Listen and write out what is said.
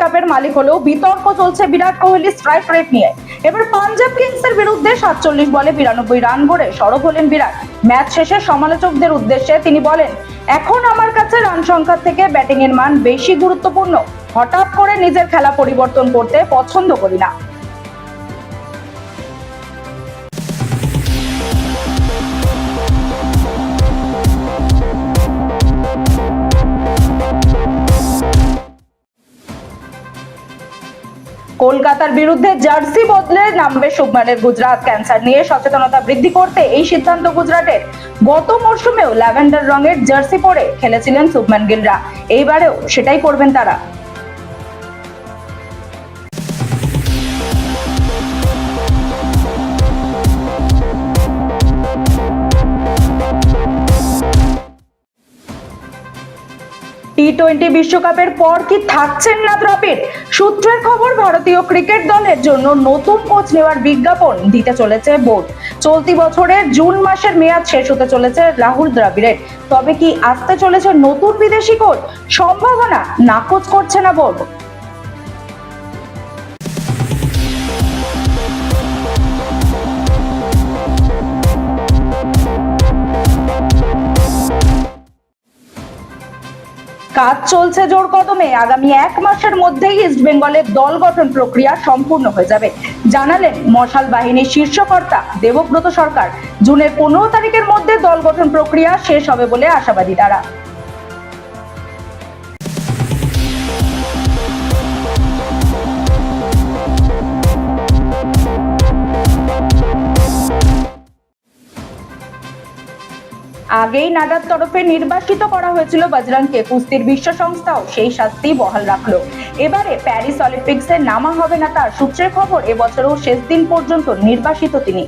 কাপের মালিক হলেও বিতর্ক চলছে বিরাট কোহলি স্ট্রাইক রেট নিয়ে। এবার পাঞ্জাব কিংসের বিরুদ্ধে সাতচল্লিশ বলে বিরানব্বই রান করে সরব হলেন বিরাট। ম্যাচ শেষে সমালোচকদের উদ্দেশ্যে তিনি বলেন, এখন আমার কাছে রান সংখ্যার থেকে ব্যাটিং এর মান বেশি গুরুত্বপূর্ণ। হঠাৎ করে নিজের খেলা পরিবর্তন করতে পছন্দ করি না। কলকাতার বিরুদ্ধে জার্সি বদলে নামবে শুভমানের গুজরাট। ক্যান্সার নিয়ে সচেতনতা বৃদ্ধি করতে এই সিদ্ধান্ত গুজরাটের। গত মরশুমেও ল্যাভেন্ডার রঙের জার্সি পরে খেলেছিলেন শুভমান গিলরা। এইবারেও সেটাই করবেন তারা। টোয়েন্টি বিশ্বকাপের পর কি থাকছেন না দ্রাবিড়? সূত্রের খবর, ভারতীয় ক্রিকেট দলের জন্য নতুন কোচ নেওয়ার বিজ্ঞাপন দিতে চলেছে বোর্ড। চলতি বছরের জুন মাসের মেয়াদ শেষ হতে চলেছে রাহুল দ্রাবিড়ের। তবে কি আসতে চলেছে নতুন বিদেশি কোচ? সম্ভাবনা নাকচ করছে না বোর্ড। কাজ চলছে জোর কদমে। আগামী এক মাসের মধ্যেই ইস্ট বেঙ্গলের দল গঠন প্রক্রিয়া সম্পূর্ণ হয়ে যাবে। জানালেন মশাল বাহিনীর শীর্ষকর্তা দেবব্রত সরকার। জুনের পনেরো তারিখের মধ্যে দল গঠন প্রক্রিয়া শেষ হবে বলে আশাবাদী তারা। আগেই নাডার তরফে নির্বাসিত করা হয়েছিল বজরংকে কুস্তির বিশ্ব সংস্থাও, সেই শাস্তি বহাল রাখল। এবারে প্যারিস অলিম্পিক্সে নামা হবে না তার সূত্রের খবর, এবছরও শেষ দিন পর্যন্ত নির্বাসিত তিনি।